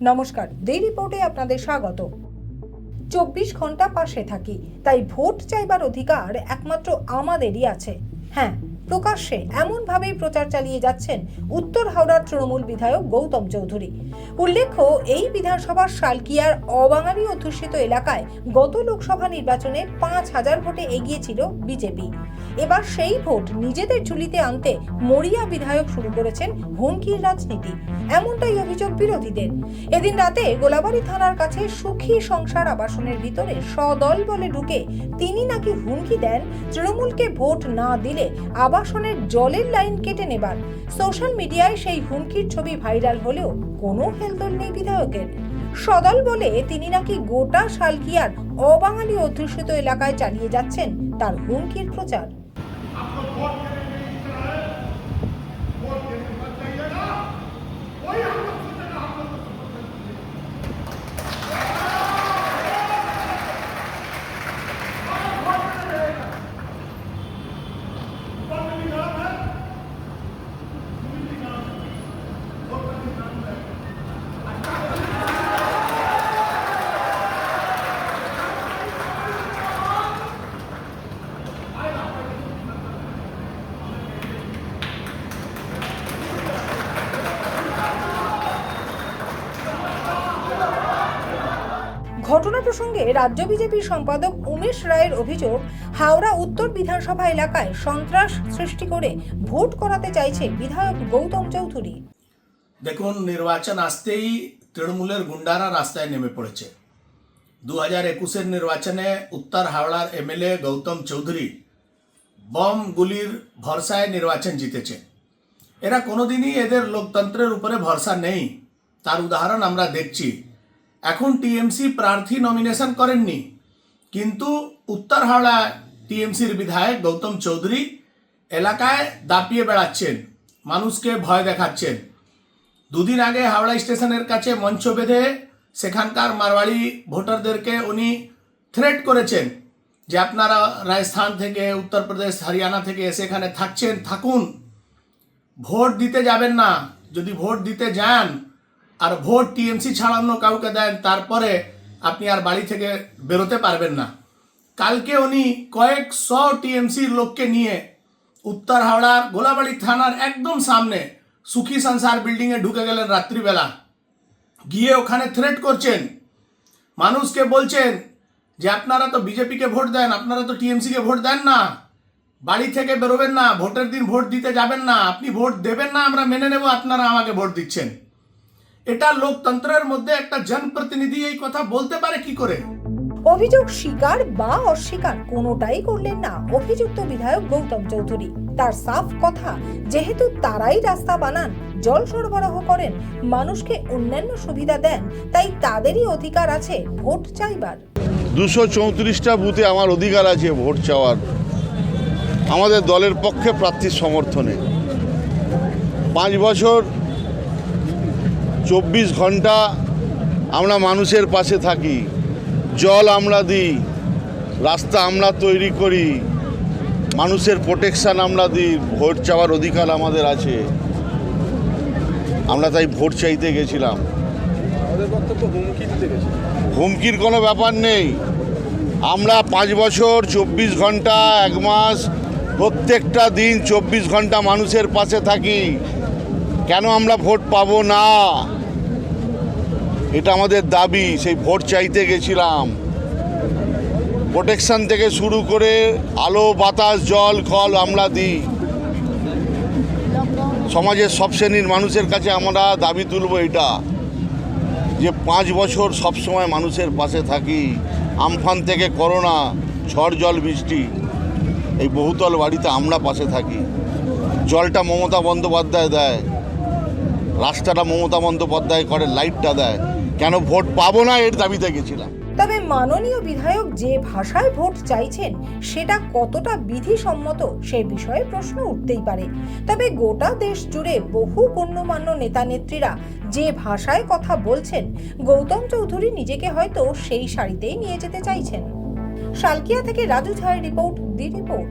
নমস্কার ডেই রিপোর্টে আপনাদের স্বাগত। চব্বিশ ঘণ্টা পাশে থাকি, তাই ভোট চাইবার অধিকার একমাত্র আমাদেরই আছে। হ্যাঁ প্রকাশ্যে এমনভাবেই প্রচার চালিয়ে যাচ্ছেন উত্তর হাওড়ার তৃণমূল বিধায়ক গৌতম চৌধুরী। উল্লেখ্য, এই বিধানসভার সালকিয়ার অবাঙালি অধ্যুষিত এলাকায় গত লোকসভা নির্বাচনে পাঁচ হাজার ভোটে এগিয়েছিল বিজেপি। এবার সেই ভোট নিজেদের ঝুলিতে আনতে মরিয়া বিধায়ক শুরু করেছেন হুমকির রাজনীতি। এমনটাই অভিযোগ বিরোধীদের। এদিন রাতে গোলাবাড়ি থানার কাছে সুখী সংসার আবাসনের ভিতরে সদল বলে ঢুকে তিনি নাকি হুমকি দেন, তৃণমূলকে ভোট না দিলে আবাসনের জলের লাইন কেটে নেবার। সোশ্যাল মিডিয়ায় সেই হুমকির ছবি ভাইরাল হলেও কোনো হেলদোল নেই বিধায়কের। সদল বলে তিনি নাকি গোটা শালকিয়ার অবাঙালি অধ্যুষিত এলাকায় চালিয়ে যাচ্ছেন তার হুমকির প্রচার। ঘটনা প্রসঙ্গে রাজ্য বিজেপির সম্পাদক উমেশ রায়ের অভিযোগ, হাওড়া উত্তর বিধানসভা এলাকায় সন্ত্রাস সৃষ্টি করে ভোট করাতে চাইছে বিধায়ক গৌতম চৌধুরী। দেখুন, নির্বাচন আসতেই তৃণমূলের গুন্ডারা রাস্তায় নেমে পড়েছে। দু হাজার একুশের নির্বাচনে উত্তর হাওড়ার এমএলএ গৌতম চৌধুরী বম গুলির ভরসায় নির্বাচন জিতেছে। এরা কোনোদিনই এদের লোকতন্ত্রের উপরে ভরসা নেই। তার উদাহরণ আমরা দেখছি। এখন টিএমসি প্রার্থী নমিনেশন করেননি। কিন্তু উত্তর হাওড়া টিএমসির বিধায়ক গৌতম চৌধুরী এলাকায় দাপিয়ে বেড়াচ্ছেন, মানুষকে ভয় দেখাচ্ছেন। দুদিন আগে হাওড়া স্টেশনের কাছে মঞ্চ বেঁধে সেখানকার মারওয়াড়ি ভোটারদেরকে উনি থ্রেট করেছেন যে আপনারা রাজস্থান থেকে, উত্তরপ্রদেশ, হরিয়ানা থেকে এসে এখানে থাকছেন, থাকুন। ভোট দিতে যাবেন না। যদি ভোট দিতে যান আর ভোট টিএমসি ছাড়া অন্য কাউকে দেন, তারপরে আপনি আর বাড়ি থেকে বেরোতে পারবেন না। কালকে উনি কয়েকশো টিএমসির লোককে নিয়ে উত্তর হাওড়ার গোলাবাড়ি থানার একদম সামনে সুখী সংসার বিল্ডিংয়ে ঢুকে গেলেন রাত্রিবেলা। গিয়ে ওখানে থ্রেট করছেন। মানুষকে বলছেন যে, আপনারা তো বিজেপিকে ভোট দেন, আপনারা তো টিএমসিকে ভোট দেন না। বাড়ি থেকে বেরোবেন না, ভোটের দিন ভোট দিতে যাবেন না। আপনি ভোট দেবেন না, আমরা মেনে নেব, আপনারা আমাকে ভোট দিচ্ছেন। এটা লোকতন্ত্রের মধ্যে একটা জনপ্রতিনিধি এই কথা বলতে পারে কি করে? অভিযোগ স্বীকার বা অস্বীকার কোনোটাই করলেন না অভিযুক্ত বিধায়ক গৌতম চৌধুরী। তার সাফ কথা যেহেতু তারাই রাস্তা বানান জল সরবরাহ করেন মানুষকে অন্যান্য সুবিধা দেন তাই তাদেরই অধিকার আছে ভোট চাইবার। দুশো চৌত্রিশটা বুথে আমার অধিকার আছে ভোট চাওয়ার। আমাদের দলের পক্ষে প্রার্থীর সমর্থনে। পাঁচ বছর চব্বিশ ঘণ্টা আমরা মানুষের পাশে থাকি। জল আমরা দিই রাস্তা আমরা তৈরি করি মানুষের প্রোটেকশান আমরা দিই ভোট চাওয়ার অধিকার আমাদের আছে। আমরা তাই ভোট চাইতে গেছিলাম। হুমকির কোনো ব্যাপার নেই। আমরা পাঁচ বছর চব্বিশ ঘণ্টা এক মাস প্রত্যেকটা দিন চব্বিশ ঘণ্টা মানুষের পাশে থাকি। কেন আমরা ভোট পাবো না? এটা আমাদের দাবি, সেই ভোট চাইতে গেছিলাম। প্রোটেকশান থেকে শুরু করে আলো, বাতাস, জল কল আমরা দিই। সমাজের সব শ্রেণির মানুষের কাছে আমরা দাবি তুলব এটা, যে পাঁচ বছর সবসময় মানুষের পাশে থাকি। আমফান থেকে করোনা, ঝড়, জল, বৃষ্টি, এই বহুতল বাড়িতে আমরা পাশে থাকি। জলটা মমতা বন্দ্যোপাধ্যায় দেয়, রাস্তাটা মমতা বন্দ্যোপাধ্যায় করে, লাইটটা দেয়। কেন ভোট পাবো না এর দাবিতে গেছিলাম? তবে মাননীয় বিধায়ক যে ভাষায় ভোট চাইছেন, সেটা কতটা বিধিসম্মত সে বিষয়ে প্রশ্ন উঠতেই পারে। তবে গোটা দেশ জুড়ে বহু গণ্যমান্য নেতা নেত্রীরা যে ভাষায় কথা বলছেন, গৌতম চৌধুরী নিজেকে হয়তো সেই সারিতেই নিয়ে যেতে চাইছেন। শালকিয়া থেকে রাজু ঝায়ের রিপোর্ট দি রিপোর্ট।